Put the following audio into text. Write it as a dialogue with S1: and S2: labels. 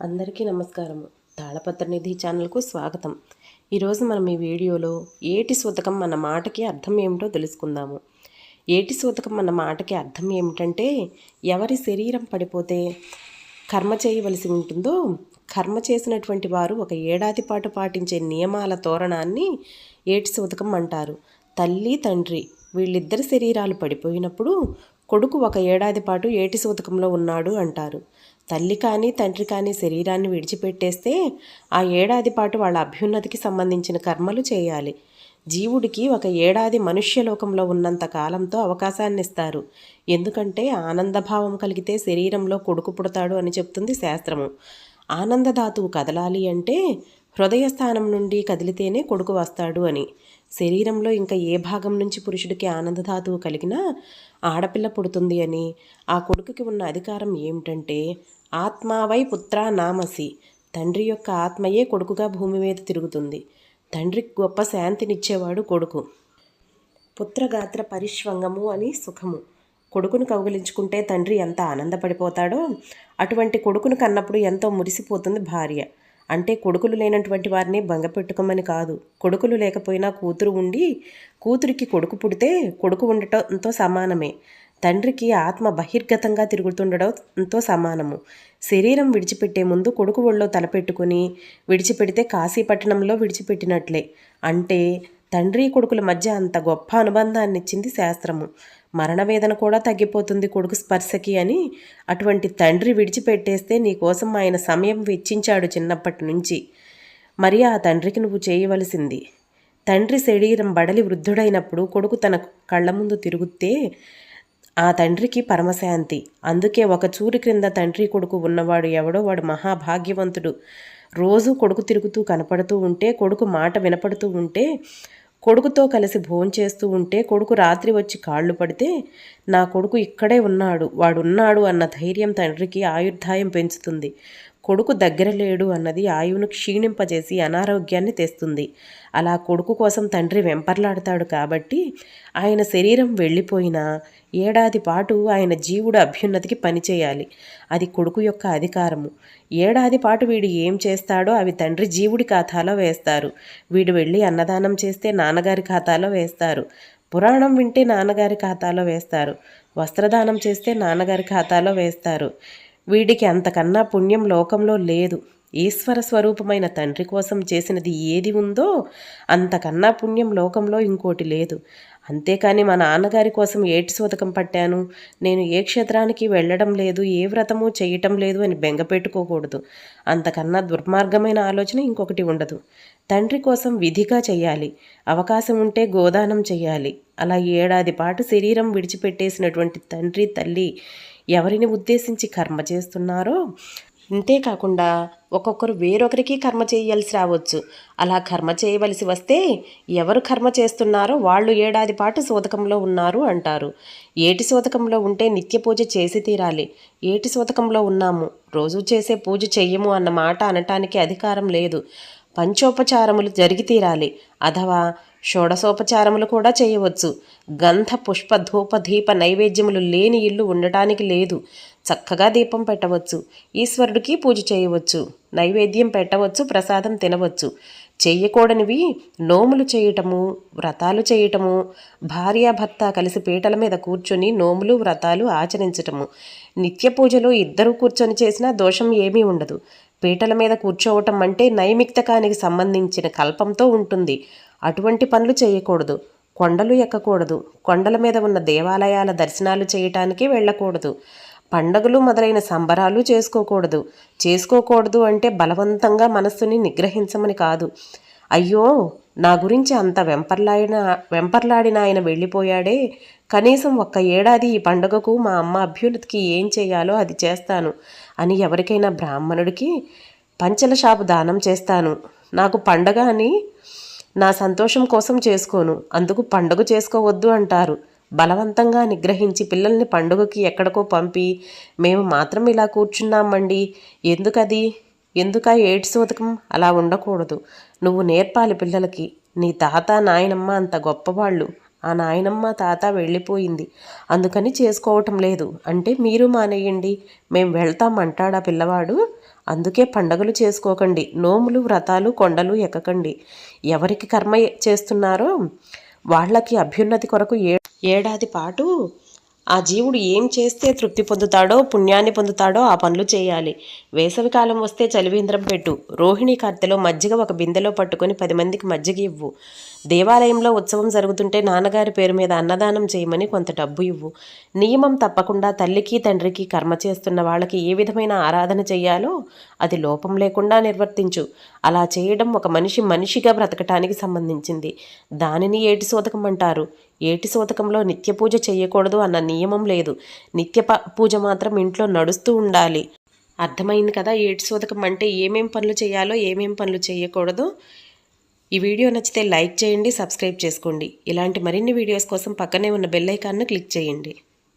S1: అందరికీ నమస్కారము. తాళపత్ర నిధి ఛానల్కు స్వాగతం. ఈరోజు మనం ఈ వీడియోలో ఏటి సూతకం అన్న మాటకి అర్థం ఏమిటో తెలుసుకుందాము. ఏటి సూతకం అన్న మాటకి అర్థం ఏమిటంటే ఎవరి శరీరం పడిపోతే కర్మ చేయవలసి ఉంటుందో కర్మ చేసినటువంటి వారు ఒక ఏడాది పాటు పాటించే నియమాల తోరణాన్ని ఏటి సూతకం అంటారు. తల్లి తండ్రి వీళ్ళిద్దరి శరీరాలు పడిపోయినప్పుడు కొడుకు ఒక ఏడాది పాటు ఏటి సూతకంలో ఉన్నాడు అంటారు. తల్లి కానీ తండ్రి కానీ శరీరాన్ని విడిచిపెట్టేస్తే ఆ ఏడాది పాటు వాళ్ళ అభ్యున్నతికి సంబంధించిన కర్మలు చేయాలి. జీవుడికి ఒక ఏడాది మనుష్యలోకంలో ఉన్నంత కాలంతో అవకాశాన్ని ఇస్తారు ఎందుకంటే ఆనందభావం కలిగితే శరీరంలో కొడుకు పుడతాడు అని చెప్తుంది శాస్త్రము. ఆనందధాతువు కదలాలి అంటే హృదయస్థానం నుండి కదిలితేనే కొడుకు వస్తాడు అని. శరీరంలో ఇంకా ఏ భాగం నుంచి పురుషుడికి ఆనందధాతువు కలిగినా ఆడపిల్ల పుడుతుంది అని. ఆ కొడుకుకి ఉన్న అధికారం ఏమిటంటే ఆత్మావై పుత్ర నామసి. తండ్రి యొక్క ఆత్మయే కొడుకుగా భూమి మీద తిరుగుతుంది. తండ్రికి గొప్ప శాంతినిచ్చేవాడు కొడుకు. పుత్రగాత్ర పరిష్వంగము అని సుఖము. కొడుకును కౌగిలించుకుంటే తండ్రి ఎంత ఆనందపడిపోతాడో అటువంటి కొడుకును కన్నప్పుడు ఎంతో మురిసిపోతుంది భార్య. అంటే కొడుకులు లేనటువంటి వారిని భంగపెట్టుకోమని కాదు. కొడుకులు లేకపోయినా కూతురు ఉండి కూతురికి కొడుకు పుడితే కొడుకు ఉండటంతో సమానమే. తండ్రికి ఆత్మ బహిర్గతంగా తిరుగుతుండడంతో సమానము. శరీరం విడిచిపెట్టే ముందు కొడుకు ఒళ్ళో తలపెట్టుకుని విడిచిపెడితే కాశీపట్టణంలో విడిచిపెట్టినట్లే. అంటే తండ్రి కొడుకుల మధ్య అంత గొప్ప అనుబంధాన్ని ఇచ్చింది శాస్త్రము. మరణవేదన కూడా తగ్గిపోతుంది కొడుకు స్పర్శకి అని అటువంటి తండ్రి విడిచిపెట్టేస్తే నీకోసం ఆయన సమయం వెచ్చించాడు చిన్నప్పటి నుంచి. మరి ఆ తండ్రికి నువ్వు చేయవలసింది. తండ్రి శరీరం బడలి వృద్ధుడైనప్పుడు కొడుకు తన కళ్ళ ముందు తిరుగుతే ఆ తండ్రికి పరమశాంతి. అందుకే ఒక చూరి క్రింద తండ్రి కొడుకు ఉన్నవాడు ఎవడో వాడు మహాభాగ్యవంతుడు. రోజు కొడుకు తిరుగుతూ కనపడుతూ ఉంటే కొడుకు మాట వినపడుతూ ఉంటే కొడుకుతో కలిసి భోంచేస్తూ ఉంటే కొడుకు రాత్రి వచ్చి కాళ్ళు పడితే నా కొడుకు ఇక్కడే ఉన్నాడు వాడున్నాడు అన్న ధైర్యం తండ్రికి ఆయుర్ధాయం పెంచుతుంది. కొడుకు దగ్గర లేడు అన్నది ఆయువును క్షీణింపజేసి అనారోగ్యాన్ని తెస్తుంది. అలా కొడుకు కోసం తండ్రి వెంపర్లాడతాడు కాబట్టి ఆయన శరీరం వెళ్ళిపోయినా ఏడాది పాటు ఆయన జీవుడు అభ్యున్నతికి పనిచేయాలి అది కొడుకు యొక్క అధికారము. ఏడాది పాటు వీడు ఏం చేస్తాడో అవి తండ్రి జీవుడి ఖాతాలో వేస్తారు. వీడు వెళ్ళి అన్నదానం చేస్తే నాన్నగారి ఖాతాలో వేస్తారు. పురాణం వింటే నాన్నగారి ఖాతాలో వేస్తారు. వస్త్రదానం చేస్తే నాన్నగారి ఖాతాలో వేస్తారు. వీడికి అంతకన్నా పుణ్యం లోకంలో లేదు. ఈశ్వర స్వరూపమైన తండ్రి కోసం చేసినది ఏది ఉందో అంతకన్నా పుణ్యం లోకంలో ఇంకోటి లేదు. అంతేకాని మా నాన్నగారి కోసం ఏటి సూతకం పట్టాను? నేను ఏ క్షేత్రానికి వెళ్ళడం లేదు ఏ వ్రతము చేయటం లేదు అని బెంగ పెట్టుకోకూడదు. అంతకన్నా దుర్మార్గమైన ఆలోచన ఇంకొకటి ఉండదు. తండ్రి కోసం విధిగా చేయాలి అవకాశం ఉంటే గోదానం చేయాలి అలా ఏడాది పాటు శరీరం విడిచిపెట్టేసినటువంటి తండ్రి తల్లి ఎవరిని ఉద్దేశించి కర్మ చేస్తున్నారో? ఇంతేకాకుండా ఒక్కొక్కరు వేరొకరికి కర్మ చేయాల్సి రావచ్చు. అలా కర్మ చేయవలసి వస్తే ఎవరు కర్మ చేస్తున్నారో వాళ్ళు ఏడాది పాటు సూతకంలో ఉన్నారు అంటారు. ఏటి శోతకంలో ఉంటే నిత్య పూజ చేసి తీరాలి. ఏటి శోతకంలో ఉన్నాము? రోజు చేసే పూజ చెయ్యము అన్న మాట అనటానికి అధికారం లేదు. పంచోపచారములు జరిగి తీరాలి. అథవా షోడసోపచారములు కూడా చేయవచ్చు. గంధ పుష్ప ధూప దీప నైవేద్యములు లేని ఇల్లు ఉండటానికి లేదు. చక్కగా దీపం పెట్టవచ్చు. ఈశ్వరుడికి పూజ చేయవచ్చు. నైవేద్యం పెట్టవచ్చు ప్రసాదం తినవచ్చు. చేయకూడనివి నోములు చేయటము వ్రతాలు చేయటము భార్యాభర్త కలిసి పీటల మీద కూర్చొని నోములు వ్రతాలు ఆచరించటము. నిత్య పూజలో ఇద్దరు కూర్చొని చేసినా దోషం ఏమీ ఉండదు. పీటల మీద కూర్చోవటం అంటే నైమిక్తకానికి సంబంధించిన కల్పంతో ఉంటుంది. అటువంటి పనులు చేయకూడదు. కొండలు ఎక్కకూడదు. కొండల మీద ఉన్న దేవాలయాల దర్శనాలు చేయటానికి వెళ్ళకూడదు. పండగలు మొదలైన సంబరాలు చేసుకోకూడదు. చేసుకోకూడదు అంటే బలవంతంగా మనస్సుని నిగ్రహించమని కాదు. అయ్యో! నా గురించి అంత వెంపర్లాడిన వెంపర్లాడిన ఆయన వెళ్ళిపోయాడే. కనీసం ఒక్క ఏడాది ఈ పండుగకు మా అమ్మ అభ్యున్నతికి ఏం చేయాలో అది చేస్తాను అని ఎవరికైనా బ్రాహ్మణుడికి పంచల షాపు దానం చేస్తాను. నాకు పండగ అని నా సంతోషం కోసం చేసుకోను. అందుకు పండుగ చేసుకోవద్దు అంటారు. బలవంతంగా నిగ్రహించి పిల్లల్ని పండుగకి ఎక్కడికో పంపి మేము మాత్రం ఇలా కూర్చున్నామండి. ఎందుకది? ఎందుక ఏడ్స్ ఉదకం? అలా ఉండకూడదు. నువ్వు నేర్పాలి పిల్లలకి. నీ తాత నాయనమ్మ అంత గొప్పవాళ్ళు. ఆ నాయనమ్మ తాత వెళ్ళిపోయింది. అందుకని చేసుకోవటం లేదు. అంటే మీరు మానేయండి. మేం వెళ్తాం అంటాడా పిల్లవాడు? అందుకే పండగలు చేసుకోకండి. నోములు వ్రతాలు కొండలు ఎక్కకండి. ఎవరికి కర్మ చేస్తున్నారో? వాళ్ళకి అభ్యున్నతి కొరకు ఏ ఏడాది పాటు ఆ జీవుడు ఏం చేస్తే తృప్తి పొందుతాడో పుణ్యాన్ని పొందుతాడో ఆ పనులు చేయాలి. వేసవికాలం వస్తే చలివేంద్రం పెట్టు. రోహిణి కార్తెలో మజ్జిగ ఒక బిందెలో పట్టుకొని పది మందికి మజ్జిగ ఇవ్వు. దేవాలయంలో ఉత్సవం జరుగుతుంటే నాన్నగారి పేరు మీద అన్నదానం చేయమని కొంత డబ్బు ఇవ్వు. నియమం తప్పకుండా తల్లికి తండ్రికి కర్మ చేస్తున్న వాళ్ళకి ఏ విధమైన ఆరాధన చేయాలో అది లోపం లేకుండా నిర్వర్తించు. అలా చేయడం ఒక మనిషి మనిషిగా బ్రతకటానికి సంబంధించింది. దానిని ఏటి సోదకం అంటారు? ఏటి సోతకంలో నిత్య పూజ చేయకూడదు అన్న నియమం లేదు. నిత్య ప- పూజ మాత్రం ఇంట్లో నడుస్తూ ఉండాలి. అర్థమైంది కదా ఏటి శోధకం అంటే ఏమేం పనులు చేయాలో ఏమేం పనులు చేయకూడదు? ఈ వీడియో నచ్చితే లైక్ చేయండి సబ్స్క్రైబ్ చేసుకోండి. ఇలాంటి మరిన్ని వీడియోస్ కోసం పక్కనే ఉన్న బెల్ ఐకాన్ను క్లిక్ చేయండి.